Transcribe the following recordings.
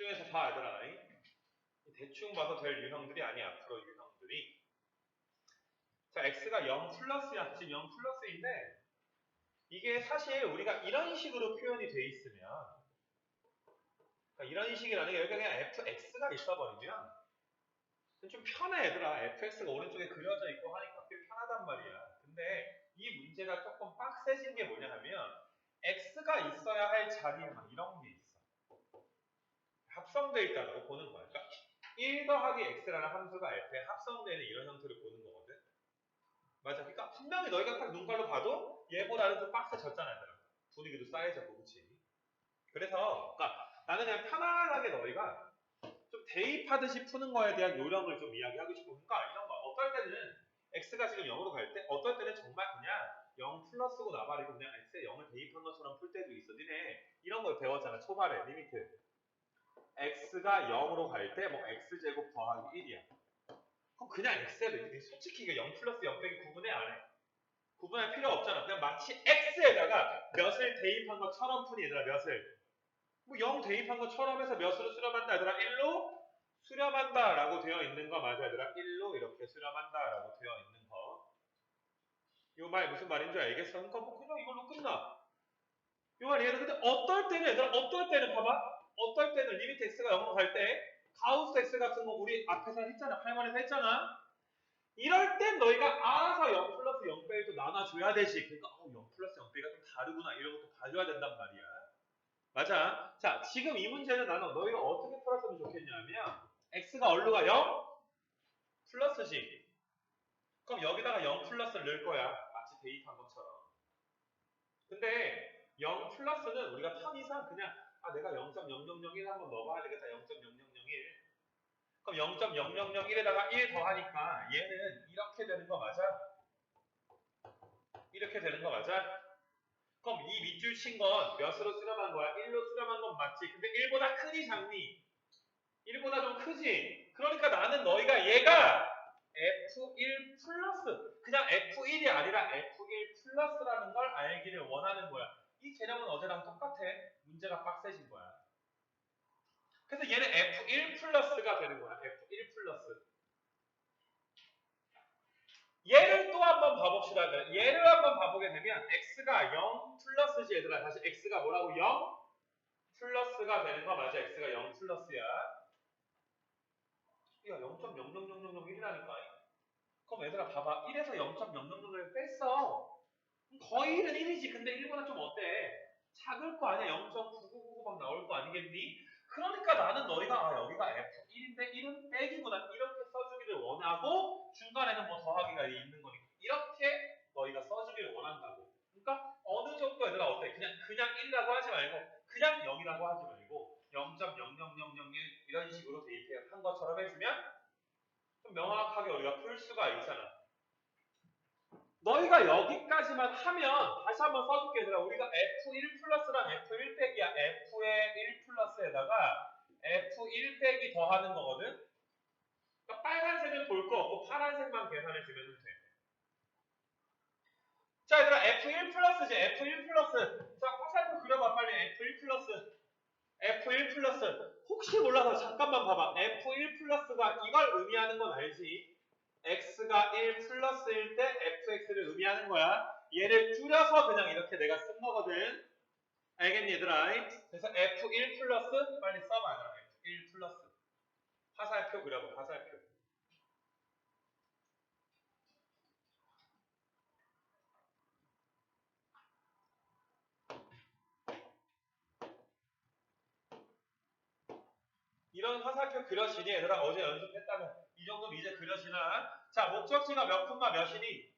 집중해서 봐이 대충 봐도 될 유형들이 아니야 앞으로 유형들이. 자 x가 0 플러스야 지금 0 플러스인데 이게 사실 우리가 이런 식으로 표현이 돼 있으면 그러니까 이런 식이라는 게 여기 그냥 fx가 있어 버리면 좀 편해 얘들아. fx가 오른쪽에 그려져 있고 하니까 꽤 편하단 말이야. 근데 이 문제가 조금 빡세진 게 뭐냐 하면 x가 있어야 할 자리에 막 이런 게 있어 합성되어 있다고 보는 거야 그러니까 1 더하기 x라는 함수가 f에 합성되는 이런 형태를 보는 거거든. 맞아. 그러니까 분명히 너희가 딱 눈깔로 봐도 얘보다는 좀 빡세졌잖아 분위기도 쌓여졌고 그치? 그래서 그러니까 나는 그냥 편안하게 너희가 좀 대입하듯이 푸는 거에 대한 요령을 좀 이야기하고 싶고 그러니까 이런 거 어떨 때는 x가 지금 0으로 갈 때 어떨 때는 정말 그냥 0 플러스고 나발이고 그냥 x에 0을 대입한 것처럼 풀 때도 있어. 니네 이런 거 배웠잖아 초반에 리미트 x가 0으로 갈 때 뭐 x제곱 더하기 1이야 그럼 그냥 x에 돼 솔직히 이게 0 플러스 0 빼기 구분해 안 해. 구분할 필요 없잖아. 그냥 마치 x에다가 몇을 대입한 것처럼 푸니 얘들아 몇을. 뭐 0 대입한 것처럼 해서 몇으로 수렴한다 얘들아 1로 수렴한다 라고 되어 있는 거 맞아 얘들아 1로 이렇게 수렴한다 라고 되어 있는 거. 이 말 무슨 말인 줄 알겠어? 그러니까 뭐 그냥 이걸로 끝나. 이 말이 얘들 근데 어떨 때는 얘들아 어떨 때는 봐봐. 어떨 때는 리미트 x가 0으로 갈 때 가우스 x 같은 거 우리 앞에서 했잖아. 8번에서 했잖아. 이럴 땐 너희가 알아서 0 플러스 0 빼기도 나눠줘야 되지. 그러니까 어, 0 플러스 0 빼기가 좀 다르구나. 이런 것도 봐줘야 된단 말이야. 맞아. 자, 지금 이 문제는 나는 너희가 어떻게 풀었으면 좋겠냐면 x가 얼로 가 0? 플러스지. 그럼 여기다가 0 플러스를 넣을 거야. 마치 대입한 것처럼. 근데 0 플러스는 우리가 편의상 그냥 아 내가 0.0001 한번 넣어봐야 되겠다. 0.0001. 그럼 0.0001에다가 1 더하니까 얘는 이렇게 되는 거 맞아? 이렇게 되는 거 맞아? 그럼 이 밑줄 친 건 몇으로 수렴한 거야? 1로 수렴한 건 맞지? 근데 1보다 크니 작니? 1보다 좀 크지? 그러니까 나는 너희가 얘가 F1 플러스 그냥 F1이 아니라 F1 플러스라는 걸 알기를 원하는 거야. 이 개념은 어제랑 똑같아. 문제가 빡세진 거야. 그래서 얘는 F1 플러스가 되는 거야. F1 플러스. 얘를 또 한번 봐봅시다. 얘를 한번 봐보게 되면 x가 0 플러스지 얘들아. 다시 x가 뭐라고? 0 플러스가 되는 거 맞아. x가 0 플러스야. 야 0.00001이라니까. 그럼 얘들아 봐봐. 1에서 0.000을 뺐어. 거의 1은 1이지. 근데 1보다 좀 어때? 작을 거 아니야. 0.9999막 나올 거 아니겠니? 그러니까 나는 너희가 아 여기가 F1인데 1은 빼기구나 이렇게 써주기를 원하고 중간에는 뭐 더하기가 있는 거니까 이렇게 너희가 써주기를 원한다고 그러니까 어느 정도 얘들아 어때? 그냥 그냥 1이라고 하지 말고 그냥 0이라고 하지 말고 0.00001 이런 식으로 대입한 것처럼 해주면 좀 명확하게 우리가 풀 수가 있잖아 너희가 여기까지만 하면 다시 한번 써줄게. 얘들아 우리가 F1 플러스랑 F1 빼기야. F의 1 플러스에다가 F1 빼기 더하는 거거든. 그러니까 빨간색은 볼 거 없고 파란색만 계산해 주면 돼. 자 얘들아 F1 플러스지. F1 플러스. 자 화살표 그려봐 빨리. F1 플러스. F1 플러스. 혹시 몰라서 잠깐만 봐봐. F1 플러스가 이걸 의미하는 건 알지 x가 1 플러스일 때 fx를 의미하는 거야. 얘를 줄여서 그냥 이렇게 내가 쓴 거거든. 알겠니 얘들아? 그래서 f1 플러스 빨리 써봐 얘들아. f1 플러스 화살표 그려봐 화살표. 이런 화살표 그려지니 얘들아 어제 연습했다면 이 정도면 이제 그려지나? 자, 목적지가 몇 콤마 몇이니?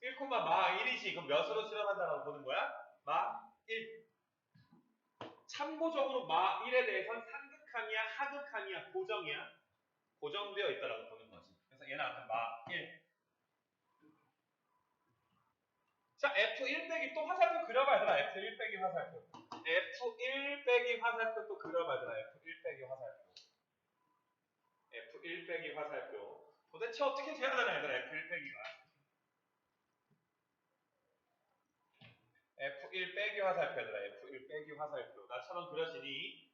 1 콤마 마 1이지. 그럼 몇으로 수렴한다고 보는 거야? 마 1. 참고적으로 마 1에 대해서는 상극한이야, 하극한이야, 고정이야? 고정되어 있다라고 보는 거지. 그래서 얘는 아까 마 1. 자, F1 빼기 또 화살표 그려봐 얘들아. F1 빼기 화살표. F1 빼기 화살표 또 그려봐 얘들아. F1 빼기 화살표. F1 빼기 화살표. 도대체 어떻게 돼야 되나 얘들아 F1 빼기가. F1 빼기 화살표 얘들아 F1 빼기 화살표. 나처럼 그려지니?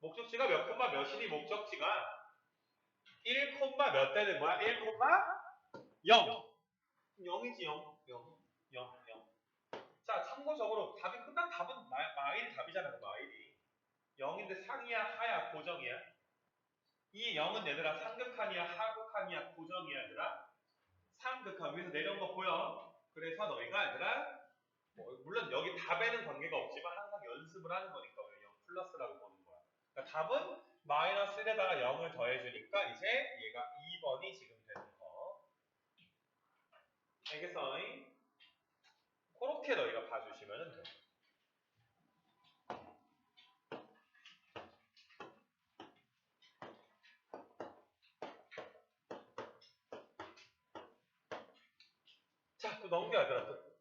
목적지가 몇 콤마 몇이니 목적지가 1 콤마 몇 되는 거야? 1 콤마 0. 0이지 0. 0. 0. 0. 자, 참고적으로 답이 끝난 답은 마, 마일이 답이잖아, 그 마일이. 0인데 상이야, 하야, 고정이야. 이 0은 얘들아 상극한이야, 하극한이야, 고정이야, 얘들아. 상극한 위에서 내려온 거 보여? 그래서 너희가 얘들아 뭐, 물론 여기 답에는 관계가 없지만 항상 연습을 하는 거니까 우리가 0 플러스라고 보는 거야. 그러니까 답은 마이너스 1에다가 0을 더해주니까 이제 얘가 2번이 지금 되는 거. 알겠어? 그렇게 너희가 봐주시면 돼. 넘겨야 되나?